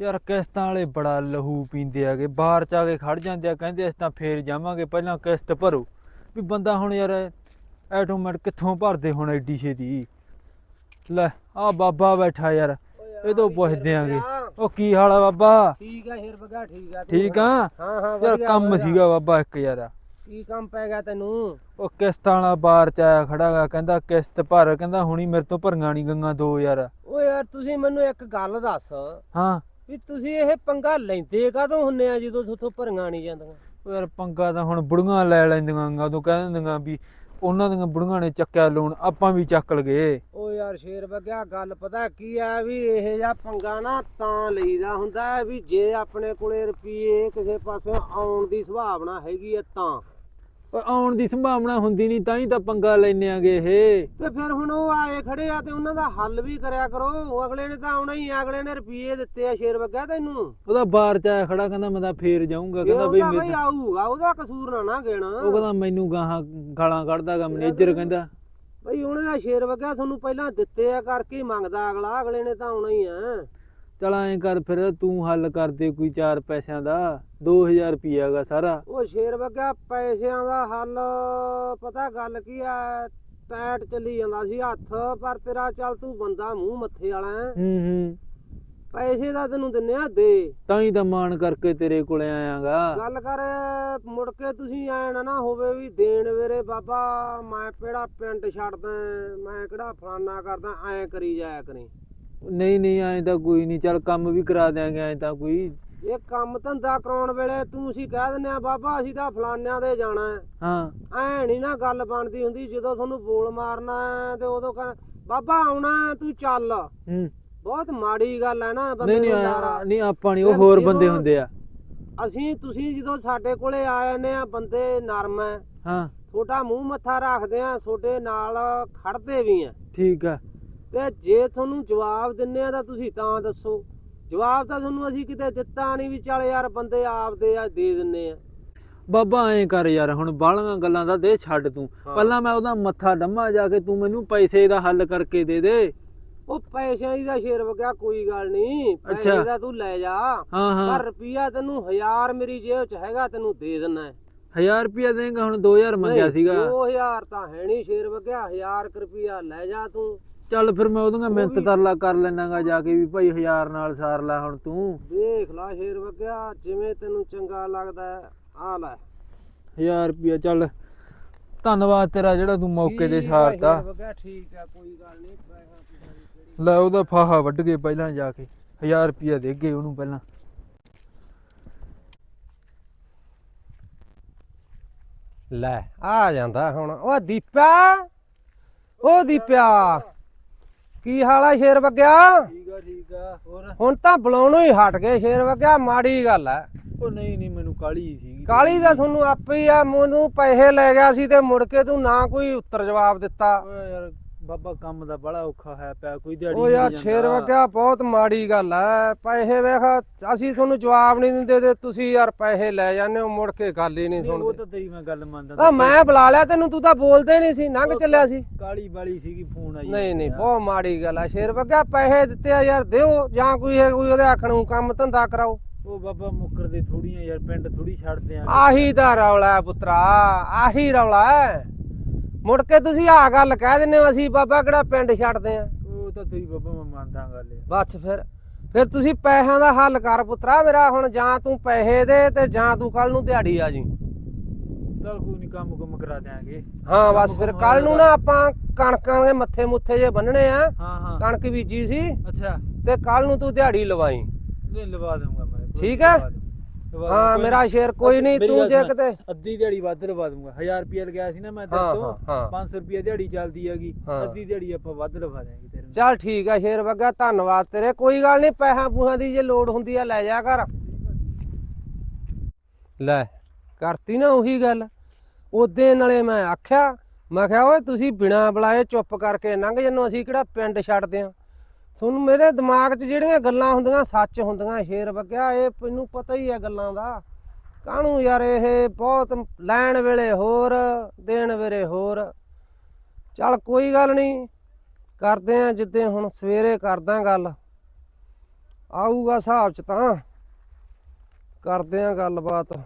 ਯਾਰ ਕਿਸ਼ਤਾਂ ਵਾਲੇ ਬੜਾ ਲਹੂ ਪੀਂਦੇ ਆਗੇ ਬਾਹਰ ਚ ਆ ਕੇ ਖੜ ਜਾਂਦੇ ਆ ਕਹਿੰਦੇ ਅਸੀਂ ਤਾਂ ਫੇਰ ਜਾਵਾਂਗੇ ਪਹਿਲਾਂ ਕਿਸ਼ਤ ਭਰੋ। ਵੀ ਬੰਦਾ ਹੁਣ ਯਾਰ ਆਟੋਮੈਟਿਕ ਕਿੱਥੋਂ ਭਰਦੇ ਹੁਣ ਐਡੀ ਛੇਤੀ? ਲੈ ਆ ਬਾਬਾ ਬੈਠਾ ਯਾਰ ਇਹ ਤੋਂ ਪੁੱਛਦੇ ਆਂਗੇ। ਉਹ ਕੀ ਹਾਲ ਆ ਬਾਬਾ? ਠੀਕ ਆ ਹੀਰ ਬਗਾ ਠੀਕ ਆ ਠੀਕ ਆ? ਹਾਂ ਹਾਂ ਯਾਰ ਕੰਮ। ਸੀਗਾ ਬਾਬਾ ਇੱਕ ਯਾਰ। ਕੀ ਕੰਮ ਪੈ ਗਿਆ ਤੈਨੂੰ? ਉਹ ਕਿਸ਼ਤਾਂ ਵਾਲਾ ਬਾਹਰ ਚ ਆਇਆ ਖੜਾਗਾ ਕਹਿੰਦਾ ਕਿਸ਼ਤ ਭਰ ਕਹਿੰਦਾ ਹੁਣੀ ਮੇਰੇ ਤੋਂ ਭਰੀਆਂ ਨਹੀਂ ਗੰਗਾ ਦੋ ਯਾਰ। ਓ ਯਾਰ ਤੁਸੀਂ ਮੈਨੂੰ ਇੱਕ ਗੱਲ ਦੱਸ। ਹਾਂ। ਵੀ ਤੁਸੀਂ ਇਹ ਪੰਗਾ ਲੈਂਦੇ ਕਾਦੋਂ ਹੁੰਨੇ ਆ ਜਦੋਂ ਤੁਹਾਥੋਂ ਭਰੀਆਂ ਨਹੀਂ ਜਾਂਦੀਆਂ? ਉਹ ਯਾਰ ਪੰਗਾ ਤਾਂ ਹੁਣ ਬੁੜੀਆਂ ਲੈ ਲੈਂਦੀਆਂ ਗਾ ਉਦੋਂ ਕਹਿ ਦਿੰਦੀਆਂ ਵੀ ਉਹਨਾਂ ਦੀਆਂ ਬੁੜੀਆਂ ਨੇ ਚੱਕਿਆ ਲੋਨ ਆਪਾਂ ਵੀ ਚੱਕ ਲਗੇ। ਓ ਯਾਰ ਸ਼ੇਰ ਬਗਿਆ ਗੱਲ ਪਤਾ ਕੀ ਆ ਵੀ ਇਹ ਜਿਹਾ ਪੰਗਾ ਨਾ ਤਾਂ ਲਈਦਾ ਹੁੰਦਾ ਵੀ ਜੇ ਆਪਣੇ ਕੋਲੇ ਰੁਪਏ ਕਿਸੇ ਪਾਸੇ ਆਉਣ ਦੀ ਸੰਭਾਵਨਾ ਹੈਗੀ ਆ ਤਾਂ। ਆਉਣ ਦੀ ਸੰਭਾਵਨਾ ਹੁੰਦੀ ਨਹੀਂ ਤਾਂ ਹੀ ਤਾਂ ਪੰਗਾ ਲੈਨੇ ਆਗੇ ਇਹ। ਤੇ ਫਿਰ ਹੁਣ ਉਹ ਆਏ ਖੜੇ ਆ ਤੇ ਉਹਨਾਂ ਦਾ ਹੱਲ ਵੀ ਕਰਿਆ ਕਰੋ। ਅਗਲੇ ਨੇ ਤਾਂ ਆਉਣਾ ਹੀ ਆ, ਅਗਲੇ ਨੇ ਰੁਪਏ ਦਿੱਤੇ ਆ ਸ਼ੇਰ ਬੱਗਾ ਤੈਨੂੰ। ਉਹਦਾ ਬਾਹਰ ਚ ਆਇਆ ਖੜਾ ਕਹਿੰਦਾ ਮੈਂ ਤਾਂ ਫੇਰ ਜਾਊਂਗਾ ਕਹਿੰਦਾ ਬਈ ਉਹਦਾ ਬਈ ਮੇਰੇ ਆਊਗਾ ਉਹਦਾ ਕਸੂਰ ਨਾ ਨਾ ਗਿਣ। ਉਹ ਕਹਿੰਦਾ ਮੈਨੂੰ ਗਾਹਾਂ ਗਾਲਾਂ ਕੱਢਦਾਗਾ ਮੈਨੇਜਰ ਕਹਿੰਦਾ। ਬਈ ਉਹਨੇ ਦਾ ਸ਼ੇਰ ਬੱਗਾ ਤੁਹਾਨੂੰ ਪਹਿਲਾਂ ਦਿੱਤੇ ਆ ਕਰਕੇ ਹੀ ਮੰਗਦਾ ਅਗਲਾ ਅਗਲੇ ਨੇ ਤਾਂ ਆਉਣਾ ਹੀ ਆ। ਚਲ ਐਂ ਕਰ ਫਿਰ ਤੂੰ ਹੱਲ ਕਰ ਦੇ ਕੋਈ ਚਾਰ ਪੈਸਿਆਂ ਦਾ 2000 ਰੁਪਿਆਗਾ ਸਾਰਾ। ਉਹ ਸ਼ੇਰ ਬੱਗਾ ਪੈਸਿਆਂ ਦਾ ਹੱਲ ਪਤਾ ਗੱਲ ਕੀ ਆ ਟੈਟ ਚੱਲੀ ਜਾਂਦਾ ਸੀ ਹੱਥ ਪਰ ਤੇਰਾ ਚੱਲ ਤੂੰ ਬੰਦਾ ਮੂੰਹ ਮੱਥੇ ਵਾਲਾ ਹੈ। ਹੂੰ ਹੂੰ। ਪੈਸੇ ਦਾ ਤੈਨੂੰ ਦਿੰਨੇ ਆ ਦੇ। ਤਾਂ ਹੀ ਤਾਂ ਮਾਣ ਕਰਕੇ ਤੇਰੇ ਕੋਲੇ ਆਇਆਗਾ। ਗੱਲ ਕਰ ਮੁੜ ਕੇ ਤੁਸੀਂ ਐ ਨਾ ਨਾ ਹੋਵੇ ਵੀ ਦੇਣ ਵੇਰੇ ਬਾਬਾ ਮੈਂ ਕਿਹੜਾ ਪਿੰਡ ਛੱਡਦਾ ਮੈਂ ਕਿਹੜਾ ਫਲਾਨਾ ਕਰਦਾ ਐ ਕਰੀ ਜਾਇਆ ਕਰੀ। ਨਹੀਂ ਨਹੀਂ ਐਂ ਤਾਂ ਕੋਈ ਨਹੀਂ ਚੱਲ ਕੰਮ ਵੀ ਕਰਾ ਦਿਆਂਗੇ ਐਂ ਤਾਂ ਕੋਈ। ਇਹ ਕੰਮ ਧੰਦਾ ਕਰਾਉਣ ਵੇਲੇ ਤੂੰ ਅਸੀਂ ਕਹਿ ਦਿੰਨੇ ਆ ਬਾਬਾ ਅਸੀਂ ਤਾਂ ਫਲਾਨਿਆਂ ਦੇ ਜਾਣਾ ਹੈ। ਹਾਂ। ਐ ਨਹੀਂ ਨਾ ਗੱਲ ਬਣਦੀ ਹੁੰਦੀ ਜਦੋਂ ਤੁਹਾਨੂੰ ਬੋਲ ਮਾਰਨਾ ਹੈ ਤੇ ਉਦੋਂ ਕਹ ਬਾਬਾ ਆਉਣਾ ਹੈ, ਤੂੰ ਚੱਲ। ਹੂੰ। ਬਹੁਤ ਮਾੜੀ ਗੱਲ ਹੈ ਨਾ ਬੰਦੇ ਨਹੀਂ ਨਹੀਂ ਨੂੰ ਐਂ- ਡਰ। ਆ। ਨਹੀਂ ਆਪਾਂ ਨਹੀਂ ਉਹ ਹੋਰ ਬੰਦੇ ਹੁੰਦੇ ਆ। ਅਸੀਂ ਤੁਸੀਂ ਜਦੋਂ ਸਾਡੇ ਕੋਲੇ ਆ ਜਾਂਦੇ ਆ ਬੰਦੇ ਨਰਮ ਹੈ। ਹਾਂ। ਤੁਹਾਡਾ ਮੂੰਹ ਮੱਥਾ ਰੱਖਦੇ ਆ ਤੁਹਾਡੇ ਨਾਲ ਖੜਦੇ ਵੀ ਆ। ਠੀਕ ਆ। ਤੇ ਜੇ ਤੁਹਾਨੂੰ ਜਵਾਬ ਦਿੰਨੇ ਆ ਤਾਂ ਤੁਸੀਂ ਤਾਂ ਦੱਸੋ। ਜਵਾਬ ਤਾਂ ਤੁਹਾਨੂੰ ਅਸੀਂ ਕਿਤੇ ਦਿੱਤਾ ਨਹੀਂ ਵੀ ਚੱਲ ਯਾਰ ਬੰਦੇ ਆਪਦੇ ਆ ਦੇ ਦਿੰਨੇ ਆ। ਬਾਬਾ ਐਂ ਕਰ ਯਾਰ ਹੁਣ ਬਾਹਲੀਆਂ ਗੱਲਾਂ ਦਾ ਦੇ ਛੱਡ ਤੂੰ। ਪਹਿਲਾਂ ਮੈਂ ਉਹਦਾ ਮੱਥਾ ਡੰਮਾ ਜਾ ਕੇ ਤੂੰ ਮੈਨੂੰ ਪੈਸੇ ਦਾ ਹੱਲ ਕਰਕੇ ਦੇ ਦੇ। ਉਹ ਪੈਸਿਆਂ ਦੀ ਦਾ ਸ਼ੇਰ ਵਗਿਆ ਕੋਈ ਗੱਲ ਨਹੀਂ। ਪੈਸੇ। ਦਾ ਤੂੰ ਲੈ ਜਾ। ਹਾਂ ਹਾਂ। ਪਰ ਰੁਪਿਆ ਤੈਨੂੰ 1000 ਮੇਰੀ ਜੇਬ 'ਚ ਹੈਗਾ ਤੈਨੂੰ ਦੇ ਦਿੰਨਾ ਹੈ। 1000 ਰੁਪਿਆ ਦੇਂਗਾ ਹੁਣ 2000 ਮੰਗਿਆ ਸੀਗਾ। 2000 ਤਾਂ ਹੈ ਨਹੀਂ ਸ਼ੇਰ ਵਗਿਆ 1000 ਰੁਪਿਆ ਲੈ ਜਾ ਤੂੰ। ਚੱਲ ਫਿਰ ਮੈਂ ਉਹਦੀਆਂ ਮਿਹਨਤ ਵੀ- ਤਰਲਾ ਕਰ ਲੈਣਾਗਾ ਜਾ ਕੇ ਵੀ ਭਾਈ 1000 ਨਾਲ ਸਾਰ ਲੈ ਹੁਣ ਤੂੰ। ਦੇਖ ਲੈ ਸ਼ੇਰ ਵਗਿਆ ਜਿਵੇਂ ਤੈਨੂੰ ਚੰਗਾ ਲੱਗਦਾ ਆ ਲੈ। 1000 ਰੁਪਿਆ ਚੱਲ ਧੰਨਵਾਦ ਤੇਰਾ ਜਿਹੜਾ ਤੂੰ ਮੌਕੇ ਤੇ ਸਾਰਤਾ। ਸ਼ੇਰ ਵਗਿਆ ਠੀਕ ਆ ਕੋਈ ਗੱਲ ਨਹੀਂ ਪੈਸਾ ਪੂਸਾ ਦੀ। ਕਿਹੜੀ ਲੈ ਉਹਦਾ ਫਾਹਾ ਵੱਢ ਕੇ ਪਹਿਲਾਂ ਜਾ ਕੇ 1000 ਰੁਪਿਆ ਦੇ ਗਏ ਉਹਨੂੰ ਪਹਿਲਾਂ। ਲੈ ਆ ਜਾਂਦਾ ਹੁਣ। ਉਹ ਦੀਪਾ ਉਹ ਦੀਪਿਆ ਕੀ ਹਾਲ ਆ ਸ਼ੇਰ ਵਗਿਆ? ਠੀਕ ਆ ਠੀਕ ਆ ਹੋਰ? ਹੁਣ ਤਾਂ ਬੁਲਾਉਣੋਂ ਹੀ ਹਟ ਗਏ ਸ਼ੇਰ ਵਗਿਆ ਮਾੜੀ ਗੱਲ ਐ ਉਹ ਨਹੀਂ ਨਹੀਂ ਮੈਨੂੰ ਕਾਲੀ ਸੀਗੀ। ਕਾਲੀ ਦਾ ਤੁਹਾਨੂੰ ਆਪੇ ਹੀ ਆ ਮੈਨੂੰ ਪੈਸੇ ਲੈ ਗਿਆ ਸੀ ਤੇ ਮੁੜ ਕੇ ਤੂੰ ਨਾ ਕੋਈ ਉੱਤਰ ਜਵਾਬ ਦਿੱਤਾ। ਓਏ ਯਾਰ ਬਾਬਾ ਕੰਮ ਦਾ ਬੜਾ ਔਖਾ ਹੈ ਪਿਆ ਕੋਈ ਦਿਹਾੜੀ ਉਹ ਨਹੀਂ ਯਾਰ ਜਾਂਦਾ। ਸ਼ੇਰ ਵਗਿਆ ਬਹੁਤ ਮਾੜੀ ਗੱਲ ਐ ਪੈਸੇ ਵੇਖ ਅਸੀਂ ਤੁਹਾਨੂੰ ਜਵਾਬ ਨਹੀਂ ਦਿੰਦੇ ਤੇ ਤੁਸੀਂ ਯਾਰ ਪੈਸੇ ਲੈ ਜਾਂਦੇ ਹੋ ਮੁੜ ਕੇ ਗੱਲ ਹੀ ਨਹੀਂ ਨਹੀਂ ਉਹ ਸੁਣਦੇ। ਤਾਂ ਤੇਰੀ ਮੈਂ ਗੱਲ ਮੰਨਦਾ। ਤਾਂ ਮੈਂ ਬੁਲਾ ਲਿਆ ਤੈਨੂੰ ਤੂੰ ਤਾਂ ਬੋਲਦੇ ਨਹੀਂ ਸੀ ਲੰਘ ਚੱਲਿਆ ਸੀ। ਕਾਲੀ ਵਾਲੀ ਸੀਗੀ ਫੋਨ ਆਈ ਨਹੀਂ ਨਹੀਂ ਬਹੁਤ ਮਾੜੀ ਗੱਲ ਆ ਸ਼ੇਰ ਵਗਿਆ ਪੈਸੇ ਦਿੱਤੇ ਆ ਯਾਰ ਦਿਓ ਜਾਂ ਕੋਈ ਹੈ ਕੋਈ ਉਹਦੇ ਆਖਣ ਨੂੰ ਕੰਮ ਧੰਦਾ ਕਰਾਓ। ਉਹ ਬਾਬਾ ਮੁੱਕਰ ਦੇ ਥੋੜੀਆਂ ਯਾਰ ਪਿੰਡ ਥੋੜੀ ਛੱਡਦੇ ਆ ਆਹੀ ਤਾਂ ਰੌਲਾ ਹੈ ਪੁੱਤਰਾ ਆਹੀ ਰੌਲਾ ਹੈ। ਮੁੜ ਕੇ ਤੁਸੀਂ ਆ ਗੱਲ ਕਹਿ ਦਿੰਦੇ ਹੋ ਅਸੀਂ ਬਾਬਾ ਕਿਹੜਾ ਪਿੰਡ ਛੱਡਦੇ ਆ? ਉਹ ਤਾਂ ਤੇਰੀ ਬਾਬਾ ਮੈਂ ਮੰਨਦਾ ਗੱਲ ਬਸ ਫਿਰ ਫਿਰ ਤੁਸੀਂ ਪੈਸਿਆਂ ਦਾ ਹੱਲ ਕਰ ਪੁੱਤਰਾ ਮੇਰਾ ਹੁਣ ਜਾਂ ਤੂੰ ਪੈਸੇ ਦੇ ਤੇ ਜਾਂ ਤੂੰ ਕੱਲ ਨੂੰ ਦਿਹਾੜੀ ਆ ਜੀ। ਚਲ ਕੋਈ ਨਹੀਂ ਕੰਮ ਕੁਮ ਕਰਾ ਦਿਆਂਗੇ। ਹਾਂ ਬਸ ਫਿਰ ਕੱਲ ਨੂੰ ਨਾ ਆਪਾਂ ਕਣਕਾਂ ਦੇ ਮੱਥੇ ਮੁੱਥੇ ਜੇ ਬੰਨਣੇ ਆ। ਹਾਂ ਹਾਂ। ਕਣਕ ਬੀਜੀ ਸੀ ਅੱਛਾ। ਤੇ ਕੱਲ ਨੂੰ ਤੂੰ ਦਿਹਾੜੀ ਲਵਾਈ। ਨਹੀਂ ਲਵਾ ਦੂੰਗਾ ਮੈਂ ਕੋਈ ਠੀਕ ਨੀ, ਹੈ? ਲਵਾ ਦੂੰ। ਹਾਂ ਮੇਰਾ। ਸ਼ੇਰ ਕੋਈ ਨਹੀਂ ਤੂੰ ਜੇ ਕਿਤੇ ਅੱਧੀ ਦਿਹਾੜੀ ਵੱਧ ਲਵਾ ਦੂੰਗਾ। 1000 ਰੁਪਏ ਲਗਾਇਆ ਸੀ ਨਾ ਮੈਂ ਤੇਰੇ ਤੋਂ ਹਾਂ, ਹਾਂ। 500 ਰੁਪਏ ਦਿਹਾੜੀ ਚੱਲਦੀ ਹੈਗੀ। ਅੱਧੀ ਦਿਹਾੜੀ ਆਪਾਂ ਵੱਧ ਲਵਾ ਦਿਆਂਗੇ ਤੇਰੇ ਨੂੰ ਚੱਲ ਠੀਕ ਆ ਸ਼ੇਰ ਬੱਗਾ ਧੰਨਵਾਦ ਤੇਰੇ। ਕੋਈ ਗੱਲ ਨਹੀਂ ਪੈਸਾ ਪੂਹਾਂ ਦੀ ਜੇ ਲੋੜ ਹੁੰਦੀ ਆ ਲੈ ਜਾ ਕਰ ਲੈ ਕਰਤੀ ਨਾ ਉਹੀ ਗੱਲ। ਉਹਦੇ ਨਾਲੇ ਮੈਂ ਆਖਿਆ ਮੈਂ ਕਿਹਾ ਓਏ ਤੁਸੀਂ ਬਿਨਾ ਬੁਲਾਏ ਚੁੱਪ ਕਰਕੇ ਲੰਘ ਜੰਨੋ ਅਸੀਂ ਕਿਹੜਾ ਪਿੰਡ ਛੱਡਦੇ ਆ ਤੁਹਾਨੂੰ ਮੇਰੇ ਦਿਮਾਗ 'ਚ ਜਿਹੜੀਆਂ ਗੱਲਾਂ ਹੁੰਦੀਆਂ, ਸੱਚ ਹੁੰਦੀਆਂ, ਸ਼ੇਰ ਵਗਿਆ, ਇਹ ਮੈਨੂੰ ਪਤਾ ਹੀ ਹੈ ਗੱਲਾਂ ਦਾ। ਕਾਹਨੂੰ ਯਾਰ ਇਹ ਬਹੁਤ ਲੈਣ ਵੇਲੇ ਹੋਰ, ਦੇਣ ਵੇਲੇ ਹੋਰ। ਚੱਲ ਕੋਈ ਗੱਲ ਨਹੀਂ, ਕਰਦੇ ਆ ਜਿੱਦੇ ਹੁਣ ਸਵੇਰੇ ਕਰਦਾ ਗੱਲ। ਆਊਗਾ ਹਿਸਾਬ ਚ ਤਾਂ। ਕਰਦੇ ਆ ਗੱਲਬਾਤ।